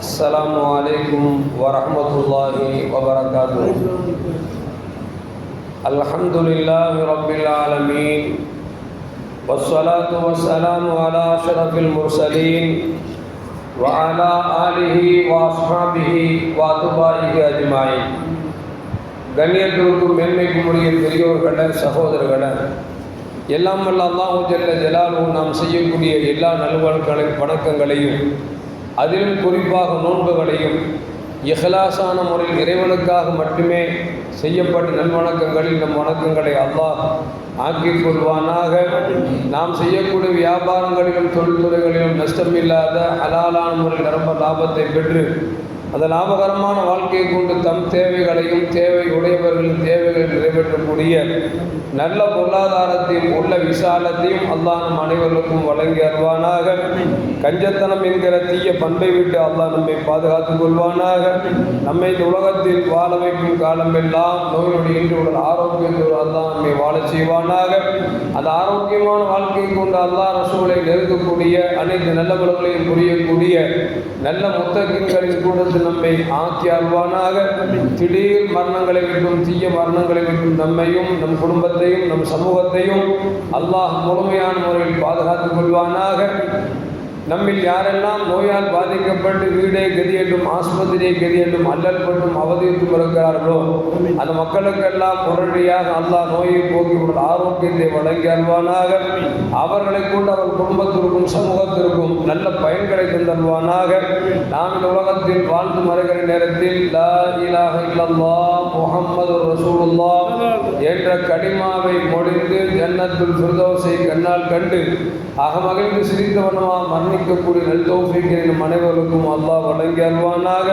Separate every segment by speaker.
Speaker 1: السلام عليكم ورحمة الله وبركاته الحمد لله رب العالمين والصلاة والسلام على أشرف المرسلين وعلى آله وأصحابه وأتباعه أجمعين கண்ணியத்திற்கும் மேன்மைக்கும் உரிய பெரியோர்கள சகோதரர்கள எல்லாம் வல்ல அல்லாஹு ஜல்ல ஜலாலு நாம் செய்யக்கூடிய எல்லா நல்வழக்களை வணக்கங்களையும் அதிலும் குறிப்பாக நோன்புகளையும் இஹ்லாசான முறையில் இறைவனுக்காக மட்டுமே செய்யப்பட்ட நல்வணக்கங்களில் நம் வணக்கங்களை அல்லாஹ் ஆக்கிக் கொள்வானாக. நாம் செய்யக்கூடிய வியாபாரங்களிலும் தொழில்துறைகளிலும் நஷ்டமில்லாத ஹலாலான முறையில் நிரம்ப லாபத்தை பெற்று அந்த லாபகரமான வாழ்க்கையை கொண்டு தம் தேவைகளையும் தேவை உடையவர்களின் தேவைகளை நிறைவேற்றக்கூடிய நல்ல பொருளாதாரத்தையும் உள்ள விசாலத்தையும் அல்லாஹ் நம் அனைவருக்கும் வழங்கி அருவானாக கஞ்சத்தனம் என்கிற தீய பண்பை விட்டு அல்லாஹ் நம்மை பாதுகாத்துக் கொள்வானாக. நம்மை இந்த உலகத்தில் வாழ வைக்கும் காலமெல்லாம் நோய் இன்று உடல் ஆரோக்கியத்தோடு அல்லாஹ் நம்மை வாழ செய்வானாக. அந்த ஆரோக்கியமான வாழ்க்கையை கொண்டு அல்லாஹ் ரசூலை நெருங்கக்கூடிய அனைத்து நல்ல பலங்களையும் புரியக்கூடிய நல்ல முத்தகின்களின் கூட்டத்தில் நம்மை ஆக்கி அல்வானாக திடீர் மரணங்களை விட்டும் தீய மரணங்களை விட்டும் நம்மையும் நம் குடும்பத்தையும் நம் சமூகத்தையும் அல்லாஹ் முழுமையான முறையில் பாதுகாத்துக் கொள்வானாக. நம்மில் யாரெல்லாம் நோயால் பாதிக்கப்பட்டு வீடே கதி ஆஸ்பத்திரியை கதியட்டும் அல்லற்பட்டும் அல்லல் பட்டும் அந்த மக்களுக்கெல்லாம் உடனடியாக அல்லாஹ் நோயை போக்கி உள்ள ஆரோக்கியத்தை வழங்கி அல்வானாக அவர்களை கூட அவர் குடும்பத்திற்கும் சமூகத்திற்கும் நல்ல பயன்களை தந்தல்வானாக நாம் இந்த உலகத்தில் வாழ்ந்து மறைகிற நேரத்தில் லா இலாஹ இல்லல்லாஹ் முஹம்மது ரசூலுல்லாஹ் என்ற கடிமாவை முடிந்து ஜன்னத்துல் ஃபிர்தௌஸை கண்ணால் கண்டு அகமகிழ்ந்து சிரித்தவனமா மரணிக்கக்கூடிய நல் தௌஃபீக்கின் நம் அனைவருக்கும் அல்லாஹ் வழங்கி அல்வானாக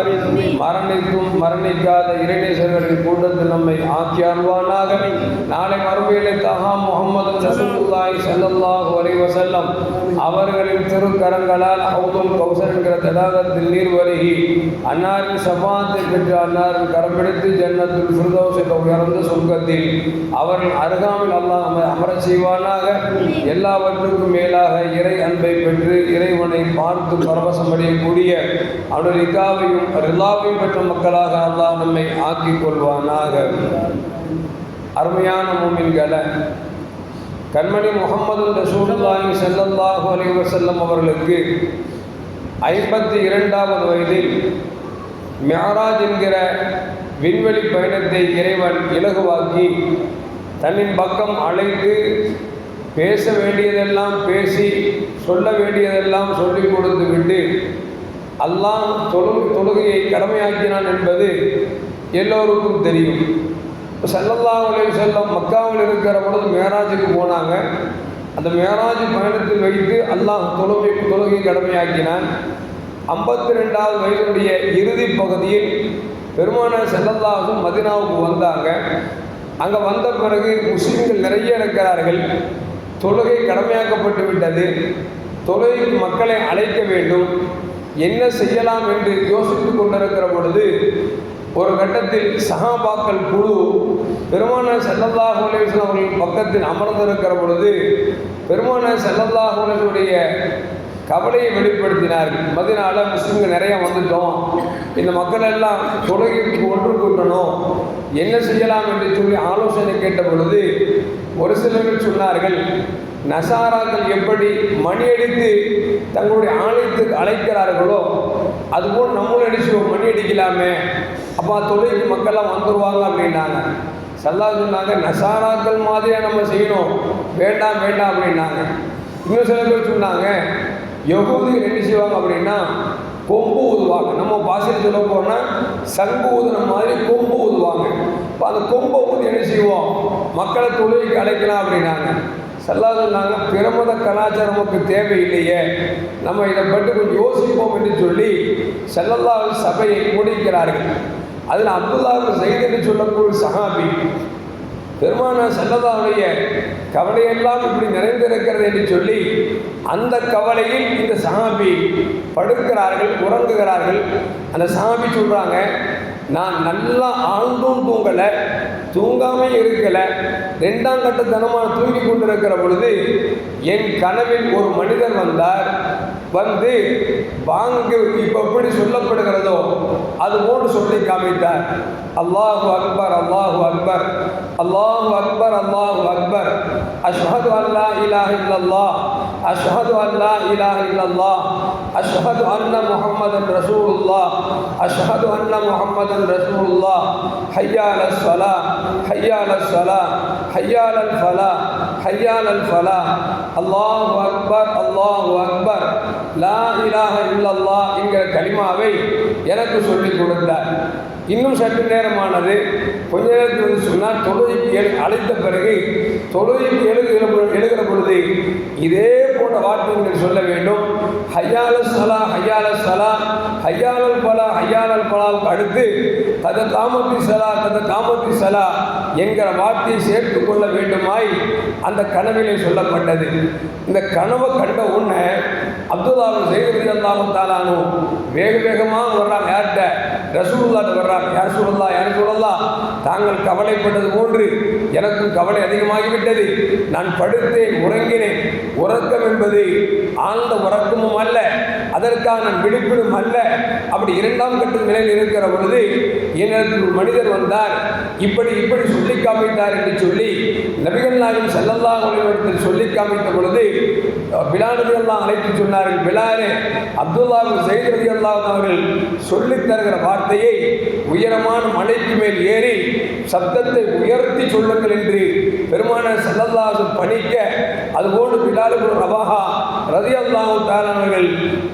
Speaker 1: மரணிக்கும் மரணிக்காத இறைநேசர்களின் கூட்டத்தில் நம்மை ஆக்கி அல்வானாக நாளை மறுமையிலே தஹா முகமது ரசூலுல்லாஹி ஸல்லல்லாஹு அலைஹி வஸல்லம் அவர்களின் திருக்கரங்களால் ஹவுதுல் கௌசர் என்கிற தடாகத்தில் நீர் வருகி அன்னாரின் சபாத்தை பெற்று அன்னாரின் கரம் பிடித்து ஜன்னத்துல் ஃபிர்தௌஸ் உயர்ந்த சொர்க்கத்தில் அவர்கள் அருகாமல் அல்லாஹ் அமர செய்வானாக. எல்லாவற்றுக்கும் மேலாக இறை அன்பை பெற்று இறைவனை பார்த்து பரவசம் அடையக்கூடிய அவனுடைய இக்காவையும் ரிலாவையும் பெற்ற மக்களாக அல்லாஹ் நம்மை ஆக்கிக் கொள்வானாக. அருமையான மூமின்களை கண்மணி முகமது ரசூலுல்லாஹி செல்லல்லாஹு அலைஹி வஸல்லம் அவர்களுக்கு ஐம்பத்தி இரண்டாவது வயதில் மியராஜ் என்கிற விண்வெளி பயணத்தை இறைவன் இலகுவாக்கி தன்னின் பக்கம் அழைத்து பேச வேண்டியதெல்லாம் பேசி சொல்ல வேண்டியதெல்லாம் சொல்லிக் கொடுத்து விட்டு அல்லாஹ் தொழு தொழுகையை கடமையாக்கினான் என்பது எல்லோருக்கும் தெரியும். இப்போ சல்லல்லாஹு அலைஹி செல்லம் மக்காவில் இருக்கிற பொழுது மேராஜுக்கு போனாங்க. அந்த மேராஜ் பயணத்தில் வைத்து அல்லாஹ் தொழுகை தொழுகை கடமையாக்கினான். ஐம்பத்தி ரெண்டாவது வயதுடைய இறுதி பகுதியில் பெருமான செல்லல்லாவும் மதினாவுக்கு வந்தாங்க. அங்கே வந்த பிறகு முஸ்லீம்கள் நிறைய இருக்கிறார்கள். தொழுகை கடமையாக்கப்பட்டு விட்டது. தொழுகைக்கு மக்களை அழைக்க வேண்டும். என்ன செய்யலாம் என்று யோசித்து கொண்டிருக்கிற பொழுது ஒரு கட்டத்தில் சகாபாக்கள் குழு பெருமான செல்லல்லாஹ் அலைவசன் அவர்கள் பக்கத்தில் அமர்ந்திருக்கிற பொழுது பெருமான செல்லல்லாஹ் அலைவனுடைய கவலையை வெளிப்படுத்தினார்கள். மதினால முஸ்லீம்கள் நிறைய வந்துட்டோம். இந்த மக்கள் எல்லாம் தொழுகைக்கு ஒன்று கூட்டணும். என்ன செய்யலாம் என்று சொல்லி ஆலோசனை கேட்ட பொழுது ஒரு சிலர்கள் சொன்னார்கள் நசாராக்கள் எப்படி மணி அடித்து தங்களுடைய ஆலயத்துக்கு அழைக்கிறார்களோ அதுபோல் நம்மளும் அடிச்சுவோம் மணி அடிக்கலாமே. அப்போ தொழிலுக்கு மக்கள்லாம் வந்துடுவாங்க அப்படின்னாங்க. சல்லா சொன்னாங்க நசாராக்கள் மாதிரியாக நம்ம செய்யணும். வேண்டாம் வேண்டாம் அப்படின்னாங்க. இன்னும் சில பேர் சொன்னாங்க யகூதிகள் என்ன செய்வாங்க அப்படின்னா கொம்பு ஊதுவாங்க நம்ம பாசையில் சொல்ல போனால் சங்கு ஊதுன மாதிரி கொம்பு ஊதுவாங்க இப்போ அந்த கொம்பை ஊதி என்ன செய்வோம்? மக்களை தொழிலுக்கு அழைக்கலாம் அப்படின்னாங்க. சல்லா பிரமத கலாச்சாரம் நமக்கு தேவையில்லையே. நம்ம இதை பற்றி கொஞ்சம் யோசிப்போம் என்று சொல்லி செல்லல்லா சபையை முடிக்கிறார்கள். அதில் அப்துல்லாவின் செய்தி என்று சொல்லக்கூடிய சஹாபி பெருமான செல்லதாவுடைய கவலையெல்லாம் இப்படி நிறைந்திருக்கிறது என்று சொல்லி அந்த கவலையில் இந்த சாமி படுக்கிறார்கள் உறங்குகிறார்கள். அந்த சாமி சொல்கிறாங்க நான் நல்லா ஆழ்ந்தும் தூங்கலை தூங்காமல் இருக்கலை. ரெண்டாம் கட்டத்தனமாக தூங்கி கொண்டிருக்கிற பொழுது என் கனவில் ஒரு மனிதர் வந்தார். வந்து வாங்க இப்போ எப்படி சொல்லப்படுகிறதோ அது போன்று சொல்லி காமித்தார். அல்லாஹு அக்பர் அல்லாஹு அக்பர் அல்லாஹு அக்பர் அல்லாஹு அக்பர். அஷ்ஹது அல்லா இலாஹ இல்லல்லாஹ். அஷ்ஹது அல்லா இலாஹ இல்லல்லாஹ் அஷ்ஹது அன்ன முஹம்மதன் ரசூலுல்லாஹ் அஷ்ஹது அன்ன முஹம்மதன் ரசூலுல்லாஹ் ஹய்யால ஸலா ஹய்யால ஸலா ஹய்யால ஃபலா ஹய்யால ஃபலா அல்லாஹு அக்பர் அல்லாஹு அக்பர் லா இலாஹ இல்லல்லாஹ் என்கிற கலிமாவை எனக்கு சொல்லிக் கொடுத்தார் இன்னும் சற்று நேரமானது. கொஞ்ச நேரத்தில் வந்து சொன்னால் தொழுகைக்கு எழு அழைத்த பிறகு தொழுகைக்கு எழுதுகிற எழுகிற பொழுது இதே போன்ற வார்த்தைகள் சொல்ல வேண்டும். ஹையால சலா ஹையால சலா ஹையாலல் பலா ஹையாலல் பலாவுக்கு அடுத்து தத காமத்தி சலா தத காமத்தி சலா என்கிற வார்த்தையை சேர்த்து கொள்ள வேண்டுமாய் அந்த கனவிலே சொல்லப்பட்டது. இந்த கனவை கண்ட உடனே அப்துல்லாவும் செய்கிறது அல்லாமல் தாலானும் வேக வேகமாக வர்றாங்க யார்கிட்ட? ரசூலுல்லாட்ட வர்றாங்க. யார் சொல்லலாம் யார் சொல்லலாம் தாங்கள் கவலைப்பட்டது போன்று எனக்கும் கவலை அதிகமாகிவிட்டது. நான் படுத்தேன் உறங்கினேன். உறக்கம் என்பது ஆழ்ந்த உறக்கமும் அல்ல அதற்கான விழிப்பிடும் அல்ல. அப்படி இரண்டாம் கட்ட நிலையில் இருக்கிற பொழுது என்னிடத்தில் ஒரு மனிதர் வந்தார் இப்படி இப்படி சொல்லி காமித்தார் என்று சொல்லி நபிகள் நாயகம் செல்லல்லா இடத்தில் சொல்லி காமித்த பொழுது பிலானதி எல்லாம் அழைத்து சொன்னார்கள் பிலாலே அப்துல்லாவின் செய்தி அல்லாஹ் அவர்கள் சொல்லித் தருகிற வார்த்தையை உயரமான மலைக்கு மேல் ஏறி சப்தத்தை உயர்த்தி சொல்லுங்கள் என்று பெருமான செல்லல்லாஹு பணிக்க அதுபோன்று பிலாலுக்கு ரபாஹா ரதி அல்லாஹு தாலானவர்கள்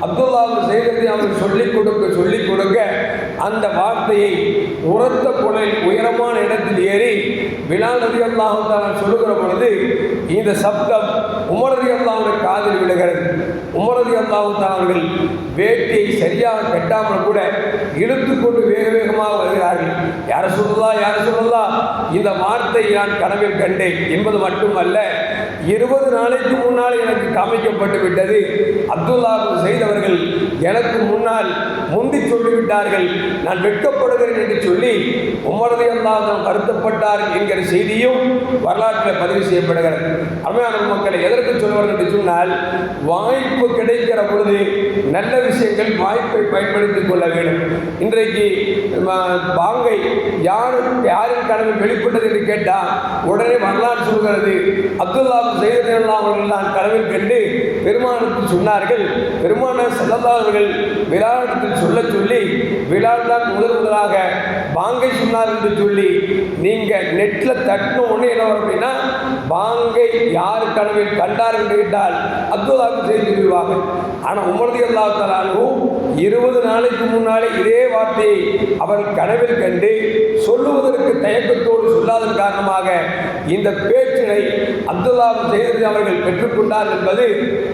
Speaker 1: அப்துல்லாவின் செய்தி அவர்கள் சொல்லிக் கொடுக்க சொல்லிக் கொடுக்க அந்த வார்த்தையை உரத்த குழல் உயரமான இடத்தில் ஏறி பிலால் ரதி அல்லாஹு சொல்லுகிற பொழுது இந்த சப்தம் உமரதி அல்லாவுடைய காதில் விழுகிறது உமரதி அல்லாவுத்தான் அவர்கள் வேட்டியை சரியாக கட்டாமல் கூட இழுத்துக்கொண்டு வேக வேகமாக வருகிறார்கள். யார சொல்லலாம் யார சொல்லலாம் இந்த வார்த்தை நான் கனவில் கண்டேன். என்பது மட்டுமல்ல இருபது நாளைக்கு முன்னால் எனக்கு காமிக்கப்பட்டு விட்டது. அப்துல்லா செய்தவர்கள் எனக்கு முன்னால் முந்தி சொல்லிவிட்டார்கள். நான் வெட்கப்படுகிறேன் என்று சொல்லி உமரது அல்லாதம் வருத்தப்பட்டார் என்கிற செய்தியும் வரலாற்றில் பதிவு செய்யப்படுகிறது. அருமையான மக்களை எதற்கு சொல்வார்கள் என்று சொன்னால் வாய்ப்பு கிடைக்கிற பொழுது நல்ல விஷயங்கள் வாய்ப்பை பயன்படுத்திக் கொள்ள வேண்டும். இன்றைக்கு பாங்கை யார் யாரின் கனவில் வெளிப்பட்டது என்று கேட்டால் உடனே வரலாறு சொல்கிறது. அப்துல்லா செய்யலாம் அவர்கள் நான் கனவில் கண்டு பெருமானுக்கு சொன்னார்கள். பெருமானார் செல்லல்லாதவர்கள் விழாவிடத்தில் சொல்ல சொல்லி விழாவில் முதல் முதலாக பாங்கை சொன்னார் என்று சொல்லி நீங்கள் நெட்டில் தட்டின ஒன்று என்ன வரும் அப்படின்னா பாங்கை யார் கனவில் கண்டார் என்று கேட்டால் அப்துல்லாவுக்கு செய்து சொல்லுவாங்க. ஆனால் உமரதி அல்லா இருபது நாளைக்கு முன்னாலே இதே வார்த்தையை அவர் கனவில் கண்டு சொல்லுவதற்கு தயக்கத்தோடு சொல்லாதன் காரணமாக இந்த பேச்சினை அப்துல்லா ஜெயதி அவர்கள் பெற்றுக்கொண்டார் என்பது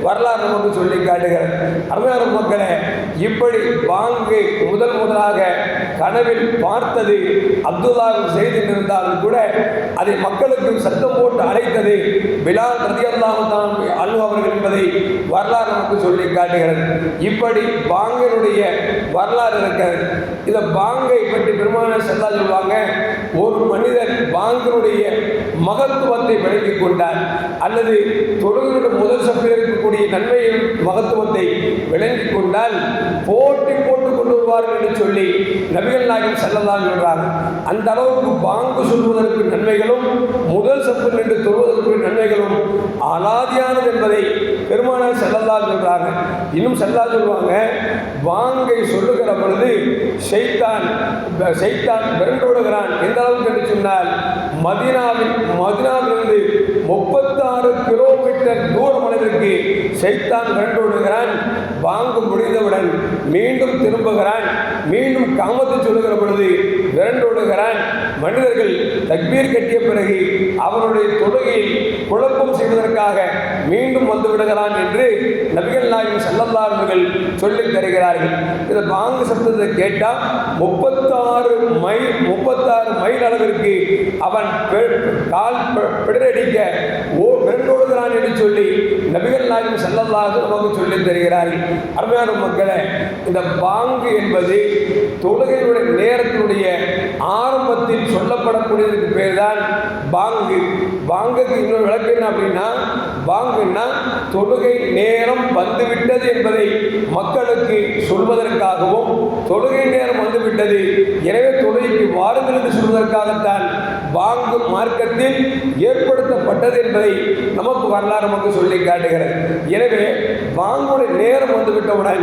Speaker 1: வரலாறு நமக்கு சொல்லி காட்டுகிறது. அருமையான மக்களே இப்படி பாங்கை முதல் முதலாக கனவில் பார்த்தது அப்துல்லாவும் செய்தி இருந்தாலும் கூட அதை மக்களுக்கு சத்தம் போட்டு அழைத்தது பிலால் தான் அல்லு அவர்கள் என்பதை வரலாறு நமக்கு சொல்லி காட்டுகிறது. இப்படி பாங்கனுடைய வரலாறு இருக்கிறது. இந்த பாங்கை பற்றி பெருமான செல்லா சொல்லுவாங்க ஒரு மனிதன் பாங்கனுடைய மகத்துவத்தை விளங்கிக் கொண்டார். அல்லது தொழுகையுடைய முதல் சப்பில் இருக்கக்கூடிய நன்மையின் மகத்துவத்தை விளங்கிக் கொண்டால் போட்டி போட்டுக் கொண்டு வருவார்கள் என்று சொல்லி நபிகள் நாயகம் செல்லலாம் சொல்றாங்க. அந்த அளவுக்கு பாங்கு சொல்வதற்கு நன்மைகளும் முதல் சப்பு நின்று தொழுவதற்கு நன்மைகளும் அலாதியானது என்பதை பெருமானார் செல்லலாம் சொல்றாங்க. இன்னும் செல்லா சொல்லுவாங்க வாங்கை சொல்லுகிற பொழுது செய்தான் செய்தான் விரண்டோடுகிறான் எந்த அளவுக்கு என்று சொன்னால் மதினாவில் மதினாவிலிருந்து முப்பத்தாறு கிலோமீட்டர் தூரம் அளவிற்கு செய்தான் விரண்டோடுகிறான் வாங்கு முடிந்தவுடன் மீண்டும் திரும்புகிறான். மீண்டும் காமத்தை சொல்லுகிற பொழுது விரண்டோடுகிறான் மனிதர்கள் தக்பீர் கட்டிய பிறகு அவருடைய தொழுகையில் குழப்பம் செய்வதற்காக மீண்டும் வந்து விடுகிறான் என்று நபிகள் நாயகம் செல்லல்லார்கள் சொல்லித் தருகிறார்கள். இந்த பாங்கு சப்தத்தை கேட்டால் முப்பத்தாறு மைல் முப்பத்தாறு மைல் அளவிற்கு அவன் கால் பிடரடிக்க ஓ பெருந்தோடுகிறான் என்று சொல்லி நபிகள் நாயகம் செல்லல்லாக நமக்கு சொல்லித் தருகிறார்கள் அருமையான மக்களே இந்த பாங்கு என்பது தொழுகையுடைய நேரத்தினுடைய ஆரம்பத்தில் சொல்லப்படக்கூடியதுக்கு பேர் தான் பாங்கு. பாங்குக்கு இன்னொரு விளக்கு என்ன அப்படின்னா பாங்குன்னா தொழுகை நேரம் வந்துவிட்டது என்பதை மக்களுக்கு சொல்வதற்காகவும் தொழுகை நேரம் வந்துவிட்டது. எனவே தொழுகைக்கு வாருங்கள் என்று சொல்வதற்காகத்தான் வாங்கும் மார்க்கத்தில் ஏற்படுத்தப்பட்டது என்பதை நமக்கு வரலாறு நமக்கு சொல்லி காட்டுகிறது. எனவே பாங்குடைய நேரம் வந்துவிட்டவுடன்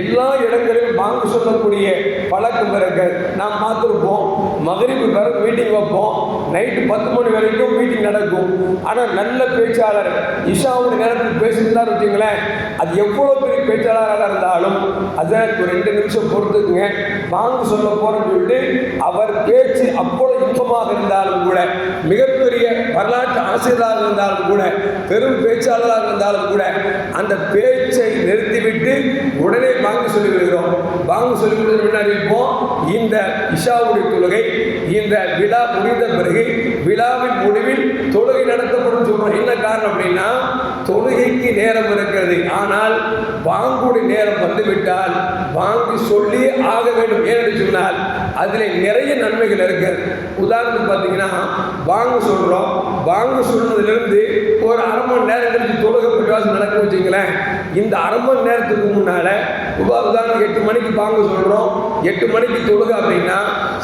Speaker 1: எல்லா இடங்களிலும் பாங்கு சொல்லக்கூடிய பழக்கம் இருக்கிறது நாம் பார்த்துருப்போம் மகரிப்பு பிறகு மீட்டிங் வைப்போம். நைட்டு பத்து மணி வரைக்கும் மீட்டிங் நடக்கும். ஆனால் நல்ல பேச்சாளர். இஷாவுடைய நேரத்தில் பேசியிருந்தார் வச்சுங்களேன் அது எவ்வளோ பெரிய பேச்சாளராக இருந்தாலும் அதை ஒரு ரெண்டு நிமிஷம் பொறுத்துக்குங்க. வாங்க சொல்ல போறேன்னு சொல்லிட்டு அவர் பேச்சு அவ்வளோ இன்பமாக இருந்தாலும் கூட மிகப்பெரிய வரலாற்று ஆசிரியராக இருந்தாலும் கூட பெரும் பேச்சாளராக இருந்தாலும் கூட அந்த பேச்சை நிறுத்திவிட்டு உடனே வாங்க சொல்லி விடுகிறோம் வாங்க சொல்லி கொடுத்த முன்னாடி இருப்போம் இந்த இஷாவுடைய தொழுகை இந்த விழா முடிந்த பிறகு விழாவின் முடிவில் தொழுகை நடத்தப்படும் சொல்றோம் என்ன காரணம் அப்படின்னா தொழுகைக்கு நேரம் இருக்கிறது. ஆனால் பாங்குடைய நேரம் வந்துவிட்டால் வாங்கி சொல்லி ஆக வேண்டும். ஏன்னு சொன்னால் அதில் நிறைய நன்மைகள் இருக்கிறது உதாரணத்துக்கு பார்த்தீங்கன்னா வாங்க சொல்கிறோம் வாங்க சொன்னதுலேருந்து ஒரு அரை மணி நேரம் கழிச்சு தொழுகை பிரகாசம் நடக்க வச்சுங்களேன் இந்த அரை மணி நேரத்துக்கு முன்னால் உதாரணம் எட்டு மணிக்கு பாங்கு சொல்கிறோம் எட்டு மணிக்கு தொழுகை அப்படின்னா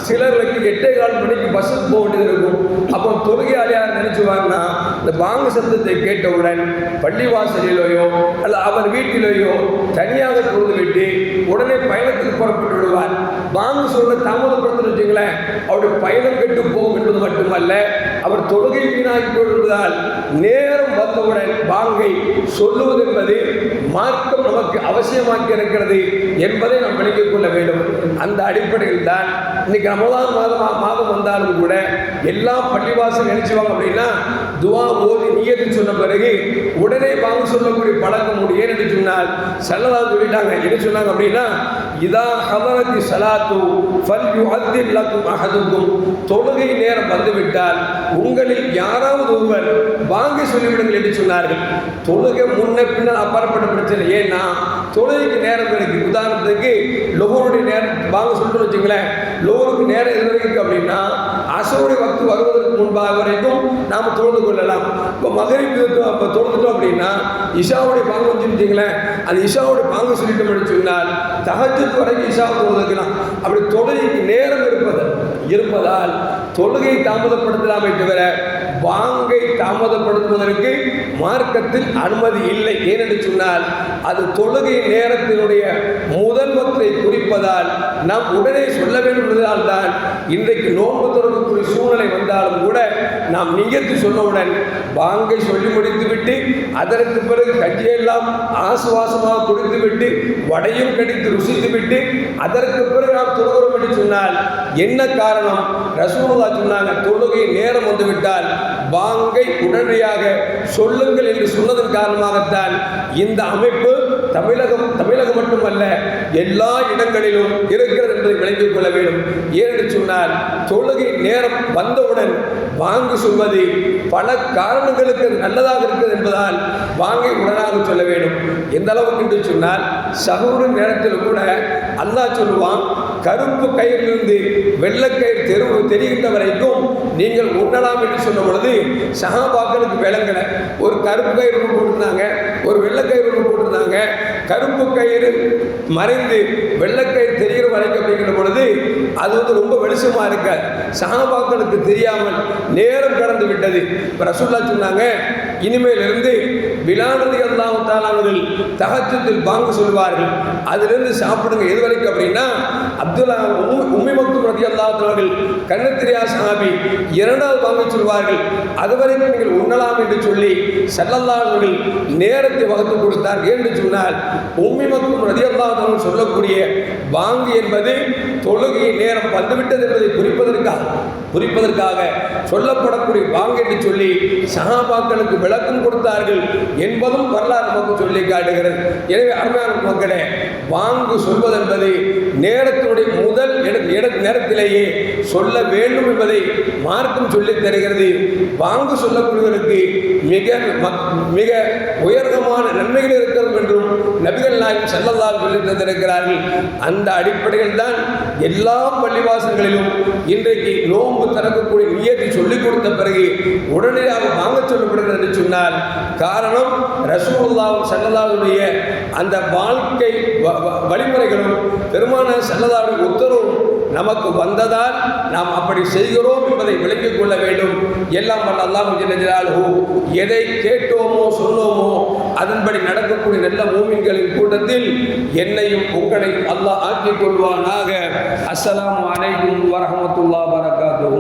Speaker 1: சிலருக்கு எட்டே கால் மணிக்கு பஸ்ஸுக்கு போக வேண்டியது இருக்கும். அப்போ தொழுகையால் யார் நினச்சிவாங்கன்னா இந்த பாங்கு சத்தத்தை கேட்டவுடன் பள்ளிவாசலிலேயோ அல்ல அவர் வீட்டிலேயோ தனியாக தொழுது விட்டு உடனே பயணத்துக்கு புறப்பட்டு விடுவார். பாங்கு சொல்ல தாமதப்படுத்தணும் வச்சுங்களேன். அவருடைய பயணம் கெட்டு போகும் என்பது மட்டுமல்ல அவர் தொழுகை வீணாகி போய்விடுவதால் நேரம் வந்தவுடன் பாங்கை சொல்லுவது என்பது மார்க்கம் நமக்கு அவசியமாக்கி இருக்கிறது என்பதை நாம் விளங்கிக் கொள்ள வேண்டும். அந்த அடிப்படையில் தான் இன்னைக்கு ரமதான் மாதம் மாதம் வந்தாலும் கூட எல்லா பள்ளிவாசல் நினைச்சுவாங்க அப்படின்னா துவா ஓதி நீயத்து சொன்ன பிறகு உடனே வாங்க சொல்லக்கூடிய பழக்கம் உண்டு. ஏன்னு சொன்னால் செல்லதா சொல்லிட்டாங்க. என்ன சொன்னாங்க அப்படின்னா இதா ஹதரத்தி சலாத்து ஃபல் யுஅத்தின் லக்கும் அஹதுக்கும். தொழுகை நேரம் வந்துவிட்டால் உங்களில் யாராவது ஒருவர் வாங்கி சொல்லிவிடுங்கள் என்று சொன்னார்கள். தொழுகை முன்ன பின்னால் அப்பாற்பட்ட பிரச்சனை. ஏன்னா தொழுகைக்கு நேரம் இருக்கு. உதாரணத்துக்கு லோகருடைய நேரம் வாங்க சொல்லிட்டு வச்சுங்களேன் லோகருக்கு நேரம் இருக்கு அப்படின்னா அசருடைய வக்து வருவதற்கு முன்பாக வரைக்கும் நாம் தொழுது கொள்ளலாம். இப்போ மகரிப்பு இப்போ தொழுதுட்டோம் அப்படின்னா இஷாவுடைய பாங்கு வச்சுருந்தீங்களேன் அந்த இஷாவுடைய பாங்கு சொல்லிட்டோம்னு சொன்னால் தகஜத்து வரைக்கும் இஷா தொழுதுக்கலாம். அப்படி தொழுகைக்கு நேரம் இருப்பது இருப்பதால் தொழுகை தாமதப்படுத்தலாமே தவிர வாங்கை தாமதப்படுத்துவதற்கு மார்க்கத்தில் அனுமதி இல்லை. ஏனென்று சொன்னால் அது தொழுகை நேரத்தினுடைய முதல்வத்தை குறிப்பதால் நாம் உடனே சொல்ல வேண்டும் என்பதால் தான் இன்றைக்கு நோன்பு தொடர்புக்குரிய சூழ்நிலை வந்தாலும் கூட நாம் நியத்து சொன்னவுடன் வாங்கை சொல்லி முடித்துவிட்டு அதற்கு பிறகு கஞ்சியெல்லாம் ஆசுவாசமாக குடித்துவிட்டு வடையும் கடித்து ருசித்துவிட்டு அதற்கு பிறகு நாம் தொழுகிறோம் என்று சொன்னால் என்ன காரணம்? ரசூலா சொன்னாங்க தொழுகை நேரம் வந்துவிட்டால் வாங்கை உடனடியாக சொல்லுங்கள் என்று சொன்னதன் காரணமாகத்தான் இந்த அமைப்பு தமிழகம் தமிழகம் மட்டுமல்ல எல்லா இடங்களிலும் இருக்கிறது என்பதை விளங்கிக் கொள்ள வேண்டும். ஏனென்று சொன்னால் தொழுகை நேரம் வந்தவுடன் வாங்கு சொல்வது பல காரணங்களுக்கு நல்லதாக இருக்கிறது என்பதால் வாங்கை உடனாக சொல்ல வேண்டும். எந்த அளவுக்கு என்று சொன்னால் சகோதர நேரத்தில் கூட அல்லாஹ் சொல்லுவான் கருப்பு கயிறிலிருந்து வெள்ளக்கயிறு தெரு தெரிகின்ற வரைக்கும் நீங்கள் உண்ணலாம் என்று சொன்ன பொழுது சகாபாக்களுக்கு விளங்கலை. ஒரு கருப்பு கயிறு ஒன்று போட்டிருந்தாங்க ஒரு வெள்ளக்கயிறு ஒன்று போட்டிருந்தாங்க. கருப்பு கயிறு மறைந்து வெள்ளக்கயிறு தெரிகிற வரைக்கும் அப்படிங்கிற பொழுது அது வந்து ரொம்ப வெளிச்சமாக இருக்காது. சகாபாக்களுக்கு தெரியாமல் நேரம் கடந்து விட்டது. இப்போ ரசுல்லா சொன்னாங்க இனிமேலிருந்து விழானது அல்லாஹால அவர்கள் தகச்சத்தில் பாங்கு சொல்வார்கள் அதிலிருந்து சாப்பிடுங்க. எது வரைக்கும் அப்படின்னா அப்துல்லா உம்மி மக்தும் ரதி அல்லாஹர்கள் கண்ணத்திரியா சாபி இரண்டாவது பாங்கு சொல்வார்கள். அதுவரைக்கும் நீங்கள் உண்ணலாம் என்று சொல்லி செல்லல்லாதவர்கள் நேரத்தை வகுத்து கொடுத்தார் என்று சொன்னால் உம்மி மக்தும் ரதி அல்லாஹர்கள் சொல்லக்கூடிய வாங்கு என்பது தொழுகை நேரம் வந்துவிட்டது என்பதை குறிப்பதற்காக குறிப்பதற்காக சொல்லப்படக்கூடிய வாங்கு என்று சொல்லி சகாபாக்களுக்கு விளக்கம் கொடுத்தார்கள் என்பதும் வரலாறு நமக்கு சொல்லி காட்டுகிறது. எனவே அருமையான மக்களே வாங்கு சொல்வதென்பது நேரத்தினுடைய முதல் இட- இட- நேரத்திலேயே சொல்ல வேண்டும் என்பதை மார்க்கம் சொல்லித் தருகிறது. வாங்கு சொல்லக்கூடியவருக்கு மிக மக்- மிக உயர்தமான நன்மைகள் இருக்கிறது என்றும் நபிகள் நாயகம் செல்லலாம் சொல்லி தந்திருக்கிறார்கள். அந்த அடிப்படையில் தான் எல்லா பள்ளிவாசல்களிலும் இன்றைக்கு நோன்பு திறக்கக்கூடிய நியத்தை சொல்லிக் கொடுத்த பிறகு உடனடியாக வாங்க சொல்லப்படுகிறது என்று சொன்னால் காரணம் ரசூல்லாவும் சல்லதாவுடைய அந்த வாழ்க்கை வ- வழிமுறைகளும் பெருமான சல்லதாவுடைய உத்தரவும் நமக்கு வந்ததால் நாம் அப்படி செய்கிறோம் என்பதை விளங்கிக் கொள்ள வேண்டும். எல்லாம் வல்ல அல்லாஹ் எதை கேட்டோமோ சொன்னோமோ அதன்படி நடக்கக்கூடிய நல்ல மூமின்களின் கூட்டத்தில் என்னையும் உங்களையும் அல்லாஹ் ஆக்கிக் கொள்வானாக. அஸ்ஸலாமு அலைக்கும் வரஹ்மத்துல்லாஹி வபரகாத்துஹு.